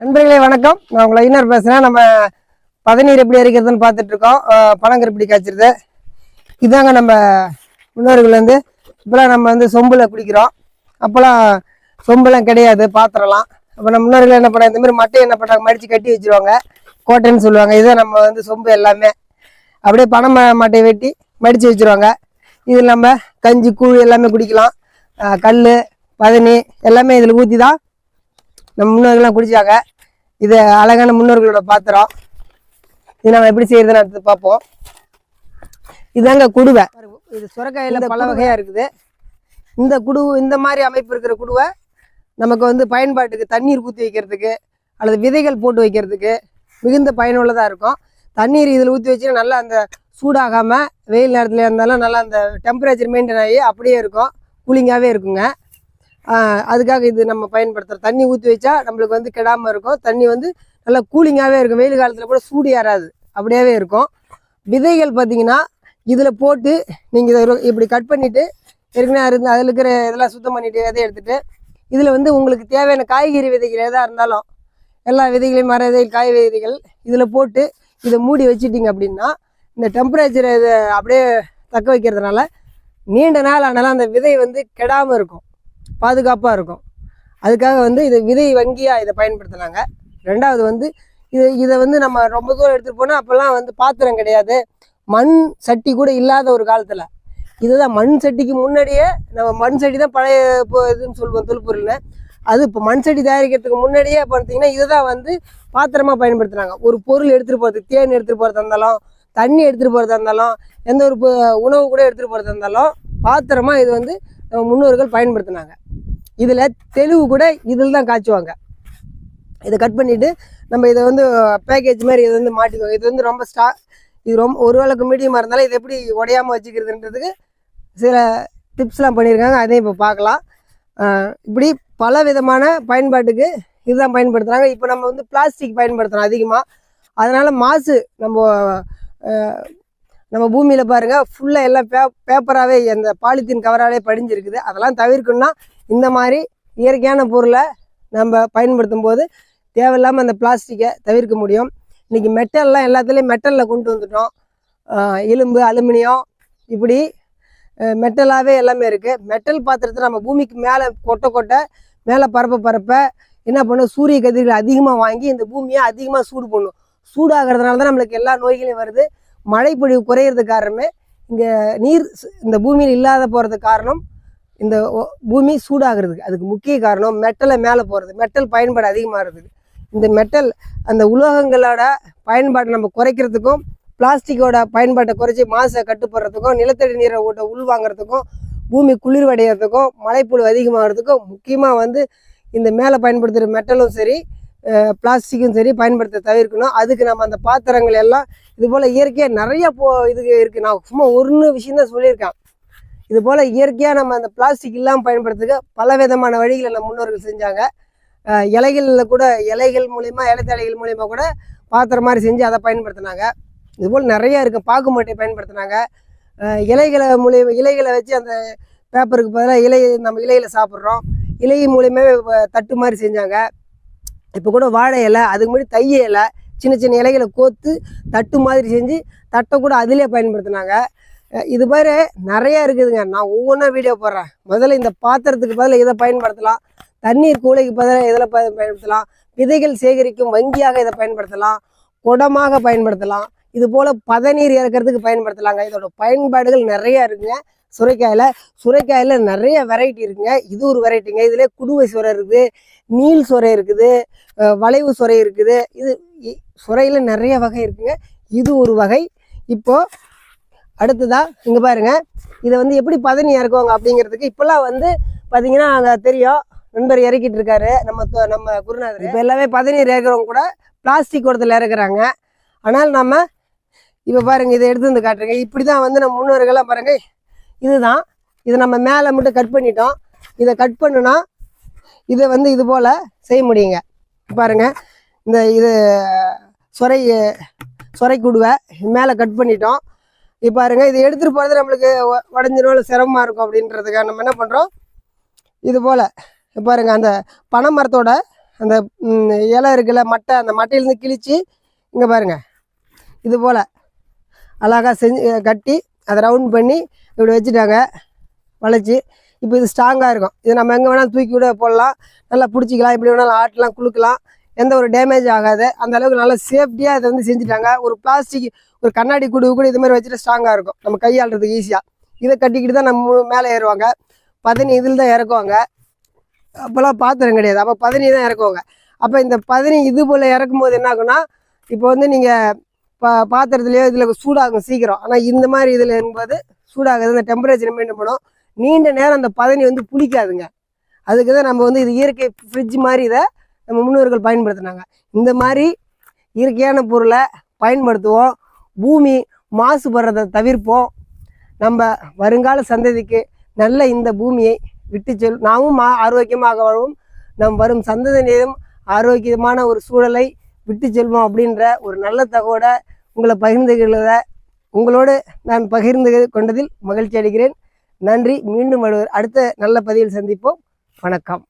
நண்பர்களே வணக்கம். நான் உங்களை ஐநர் பேசுகிறேன் நம்ம பதநீர் எப்படி அரிக்கிறதுன்னு பார்த்துட்ருக்கோம். இருக்கோம் எப்படி காய்ச்சிருது இதாங்க நம்ம முன்னோர்கள் வந்து இப்போலாம் நம்ம வந்து சொம்பில் குடிக்கிறோம். அப்போலாம் சொம்புலாம் கிடையாது பாத்திரம்லாம். அப்போ நம்ம முன்னோர்கள் என்ன பண்ணாங்க? இந்தமாரி மட்டையை மட்டை என்ன பண்ணாங்க? மடித்து கட்டி வச்சிருவாங்க. கோட்டைன்னு சொல்லுவாங்க. இதுதான் நம்ம வந்து சொம்பு எல்லாமே அப்படியே பனை ம- மட்டையை வெட்டி மடித்து வச்சிருவாங்க. இதில் நம்ம கஞ்சி கூழ் எல்லாமே குடிக்கலாம். கல் பதனி எல்லாமே இதில் ஊற்றி தான் நம்ம முன்னோர்கள்லாம் குடிச்சாங்க. இது அழகான முன்னோர்களோட பாத்திரம். இது நம்ம எப்படி செய்யறதுன்னு அடுத்து பார்ப்போம். இதாங்க குடுவை. இது சுரக்காயில பல வகையா இருக்குது. இந்த குடு இந்த மாதிரி அமைப்பு இருக்கிற குடுவை நமக்கு வந்து பயன்பாட்டுக்கு தண்ணீர் ஊற்றி வைக்கிறதுக்கு அல்லது விதைகள் போட்டு வைக்கிறதுக்கு மிகுந்த பயனுள்ளதாக இருக்கும். தண்ணீர் இதில் ஊற்றி வச்சு நல்லா அந்த சூடாகாமல் வெயில் நேரத்தில் இருந்தாலும் நல்லா அந்த டெம்பரேச்சர் மெயின்டைன் ஆகி அப்படியே இருக்கும். கூலிங்காகவே இருக்குங்க. அதுக்காக இது நம்ம பயன்படுத்துகிறோம் தண்ணி ஊற்றி வச்சா நம்மளுக்கு வந்து கெடாமல் இருக்கும். தண்ணி வந்து நல்லா கூலிங்காகவே இருக்கும். வெயில் காலத்தில் கூட சூடு ஏறாது. அப்படியாவே இருக்கும். விதைகள் பார்த்தீங்கன்னா இதில் போட்டு நீங்கள் இதை இப்படி கட் பண்ணிவிட்டு ஏற்கனவே இருந்து அதில் இருக்கிற இதெல்லாம் சுத்தம் பண்ணிவிட்டு விதை எடுத்துகிட்டு இதில் வந்து உங்களுக்கு தேவையான காய்கறி விதைகள் எதாக இருந்தாலும் எல்லா விதைகளையும் மர விதைகள் காய் விதைகள் இதில் போட்டு இதை மூடி வச்சிட்டிங்க அப்படின்னா இந்த டெம்பரேச்சரை இதை அப்படியே தக்க வைக்கிறதுனால நீண்ட நாள் ஆனாலும் அந்த விதை வந்து கெடாமல் இருக்கும். பாதுகாப்பாக இருக்கும். அதுக்காக வந்து இதை விதை வங்கியாக இதை பயன்படுத்தினாங்க ரெண்டாவது வந்து இது இதை வந்து நம்ம ரொம்ப தூரம் எடுத்துகிட்டு போனால் அப்போல்லாம் வந்து பாத்திரம் கிடையாது. மண் சட்டி கூட இல்லாத ஒரு காலத்தில். இதுதான் மண் சட்டிக்கு முன்னாடியே நம்ம மண் சட்டி தான் பழைய இப்போ இதுன்னு சொல்லுவோம் தொல்பொருள்னு. அது இப்போ மண் சட்டி தயாரிக்கிறதுக்கு முன்னாடியே பார்த்தீங்கன்னா இதை தான் வந்து பாத்திரமாக பயன்படுத்துகிறாங்க ஒரு பொருள் எடுத்துகிட்டு போகிறதுக்கு தேன் எடுத்துகிட்டு போகிறதா இருந்தாலும் தண்ணி எடுத்துகிட்டு போகிறதா இருந்தாலும் எந்த ஒரு உணவு கூட எடுத்துகிட்டு போகிறதா இருந்தாலும் பாத்திரமாக இது வந்து நம்ம முன்னோர்கள் பயன்படுத்தினாங்க. இதில் தெளிவு கூட இதில் தான் காய்ச்சுவாங்க. இதை கட் பண்ணிவிட்டு நம்ம இதை வந்து பேக்கேஜ் மாதிரி இதை வந்து மாட்டிக்குவோம். இது வந்து ரொம்ப ஸ்டா இது ரொம்ப ஒரு வேளைக்கு மீடியமாக இருந்தாலும் இது எப்படி உடையாமல் வச்சுக்கிறதுன்றதுக்கு சில டிப்ஸ்லாம் பண்ணியிருக்காங்க. அதையும் இப்போ பார்க்கலாம். இப்படி பல விதமான பயன்பாட்டுக்கு இதுதான் பயன்படுத்துகிறாங்க இப்போ நம்ம வந்து பிளாஸ்டிக் பயன்படுத்துகிறோம் அதிகமாக அதனால் மாசு நம்ம நம்ம பூமியில் பாருங்கள் ஃபுல்லாக எல்லாம் பே பேப்பராகவே அந்த பாலித்தீன் கவராலே படிஞ்சிருக்குது. அதெல்லாம் தவிர்க்கணும்னா இந்த மாதிரி இயற்கையான பொருளை நம்ம பயன்படுத்தும் போது தேவையில்லாமல் அந்த பிளாஸ்டிக்கை தவிர்க்க முடியும். இன்றைக்கி மெட்டல்லாம் எல்லாத்துலேயும் மெட்டலில் கொண்டு வந்துட்டோம். எலும்பு அலுமினியம் இப்படி மெட்டலாகவே எல்லாமே இருக்குது மெட்டல் பாத்திரத்தை நம்ம பூமிக்கு மேலே கொட்ட கொட்ட மேலே பரப்ப பரப்ப என்ன பண்ணும்? சூரிய கதிர்கள் அதிகமாக வாங்கி இந்த பூமியை அதிகமாக சூடு பண்ணும். சூடாகிறதுனால தான் நம்மளுக்கு எல்லா நோய்களையும் வருது. மழைப்பொழிவு குறையிறதுக்கு காரணமே இங்கே நீர் இந்த பூமியில் இல்லாத போகிறதுக்கு காரணம் இந்த பூமி சூடாகிறதுக்கு அதுக்கு முக்கிய காரணம் மெட்டலை மேலே போகிறது மெட்டல் பயன்பாடு அதிகமாகிறதுக்கு இந்த மெட்டல் அந்த உலோகங்களோட பயன்பாட்டை நம்ம குறைக்கிறதுக்கும் பிளாஸ்டிக்கோட பயன்பாட்டை குறைச்சி மாசை கட்டுப்படுறதுக்கும் நிலத்தடி நீரை ஊட்ட உள்வாங்கிறதுக்கும் பூமி குளிர்வடைகிறதுக்கும் மழைப்பொழிவு அதிகமாகிறதுக்கும் முக்கியமாக வந்து இந்த மேலே பயன்படுத்துகிற மெட்டலும் சரி பிளாஸ்டிக்கும் சரி பயன்படுத்த தவிர்க்கணும். அதுக்கு நம்ம அந்த பாத்திரங்கள் எல்லாம் இது போல் இயற்கையாக நிறைய போ இது இருக்குது நான் சும்மா ஒன்று விஷயம் தான் சொல்லியிருக்கேன். இது போல் இயற்கையாக நம்ம அந்த பிளாஸ்டிக் இல்லாமல் பயன்படுத்துக்க பல விதமான வழிகளை நம்ம முன்னோர்கள் செஞ்சாங்க. இலைகளில் கூட இலைகள் மூலிமா இலைத்தலைகள் மூலிமா கூட பாத்திரம் மாதிரி செஞ்சு அதை பயன்படுத்தினாங்க. இதுபோல் நிறையா இருக்குது பாக்கு மட்டை பயன்படுத்தினாங்க. இலைகளை மூலியமா இலைகளை வச்சு அந்த பேப்பருக்கு பதிலாக இலை நம்ம இலையில் சாப்பிட்றோம். இலை மூலியமாகவே தட்டு மாதிரி செஞ்சாங்க. இப்போ கூட வாழை இலை அதுக்கு முன்னாடி தைய இலை சின்ன சின்ன இலைகளை கோத்து தட்டு மாதிரி செஞ்சு தட்டை கூட அதிலே பயன்படுத்தினாங்க. இது மாதிரி நிறையா இருக்குதுங்க. நான் ஒவ்வொன்றா வீடியோ போடுறேன். முதல்ல இந்த பாத்திரத்துக்கு பதிலாக இதை பயன்படுத்தலாம். தண்ணீர் கூலைக்கு பதில் இதில் பயன்படுத்தலாம். விதைகள் சேகரிக்கும் வங்கியாக இதை பயன்படுத்தலாம். குடமாக பயன்படுத்தலாம். இது போல் பதநீர் இறக்கிறதுக்கு பயன்படுத்தலாங்க. இதோட பயன்பாடுகள் நிறைய இருக்குங்க. சுரைக்காயில் சுரைக்காயில் நிறைய வெரைட்டி இருக்குங்க. இது ஒரு வெரைட்டிங்க இதில் குடுவை சுரை இருக்குது நீல் சுரை இருக்குது வளைவு சுரை இருக்குது. இது இ- சுரையில் நிறைய வகை இருக்குங்க. இது ஒரு வகை. இப்போது அடுத்ததாக இங்கே பாருங்க. இதை வந்து எப்படி பதனி இறக்குவாங்க அப்படிங்கிறதுக்கு இப்போல்லாம் வந்து பார்த்தீங்கன்னா அங்கே தெரியும். நண்பர் இறக்கிட்டு இருக்காரு. நம்ம நம்ம குருநாதர். இப்போ எல்லாமே பதநீர் இறக்குறவங்க கூட பிளாஸ்டிக் குடத்தில் இறக்குறாங்க. ஆனால் நம்ம இப்போ பாருங்க இதை எடுத்து வந்து காட்டுறேங்க. இப்படி தான் வந்து நம்ம முன்னோர்கள்லாம் பாருங்கள் இதுதான். இதை நம்ம மேலே மட்டும் கட் பண்ணிட்டோம். இதை கட் பண்ணுனா இதை வந்து இது போல் செய்ய முடியுங்க. பாருங்கள் இந்த இது சொரை சொரை குடுவை மேலே கட் பண்ணிட்டோம். இப்போ பாருங்கள் இதை எடுத்துகிட்டு போகிறது நம்மளுக்கு உடஞ்சிரும் சிரமமாக இருக்கும் அப்படின்றதுக்காக நம்ம என்ன பண்ணுறோம் இது போல். பாருங்க அந்த பனை மரத்தோட அந்த இலை இருக்குல்ல மட்டை அந்த மட்டையிலேருந்து கிழித்து இங்கே பாருங்க இது போல். அழகாக செஞ்சு கட்டி அதை ரவுண்ட் பண்ணி இப்படி வச்சுட்டாங்க. வளைச்சி. இப்போ இது ஸ்ட்ராங்காக இருக்கும். இது நம்ம எங்கே வேணாலும் தூக்கி கூட போடலாம். நல்லா பிடிச்சிக்கலாம். எப்படி வேணாலும் ஆட்டலாம் குளுக்கலாம் எந்த ஒரு டேமேஜ் ஆகாது. அந்த அளவுக்கு நல்லா சேஃப்டியாக இதை வந்து செஞ்சுட்டாங்க. ஒரு பிளாஸ்டிக் ஒரு கண்ணாடி குடு கூட இது மாதிரி வச்சுட்டு ஸ்ட்ராங்காக இருக்கும். நம்ம கையாளுறதுக்கு ஈஸியாக இதை கட்டிக்கிட்டு தான் நம்ம மேலே ஏறுவாங்க. பதனி இதில் தான் இறக்குவாங்க. அப்போல்லாம் பாத்திரம் கிடையாது. அப்போ பதனி தான் இறக்குவாங்க. அப்போ இந்த பதனி இது போல் இறக்கும்போது என்ன ஆகுன்னா இப்போ வந்து நீங்கள் பா பாத்திரத்துலேயோ இதில் சூடாகும் சீக்கிரம். ஆனால் இந்த மாதிரி இதில் என்பது சூடாகுது. அந்த டெம்பரேச்சர் மெயின்டைன் பண்ணோம் நீண்ட நேரம் அந்த பதனி வந்து புளிக்காதுங்க. அதுக்கு தான் நம்ம வந்து இது இயற்கை ஃப்ரிட்ஜ் மாதிரி இதை நம்ம முன்னோர்கள் பயன்படுத்தினாங்க. இந்த மாதிரி இயற்கையான பொருளை பயன்படுத்துவோம். பூமி மாசுபடுறதை தவிர்ப்போம். நம்ம வருங்கால சந்ததிக்கு நல்ல இந்த பூமியை விட்டு செல் நாமும் மா ஆரோக்கியமாக வாழும். நம் வரும் சந்ததியினரும் ஆரோக்கியமான ஒரு சூழலை விட்டு செல்வோம் அப்படின்ற ஒரு நல்ல தகவோட உங்களை பகிர்ந்துகிறத உங்களோடு நான் பகிர்ந்து கொண்டதில் மகிழ்ச்சி அடைகிறேன். நன்றி. மீண்டும் அடுத்த நல்ல பதிவில் சந்திப்போம். வணக்கம்.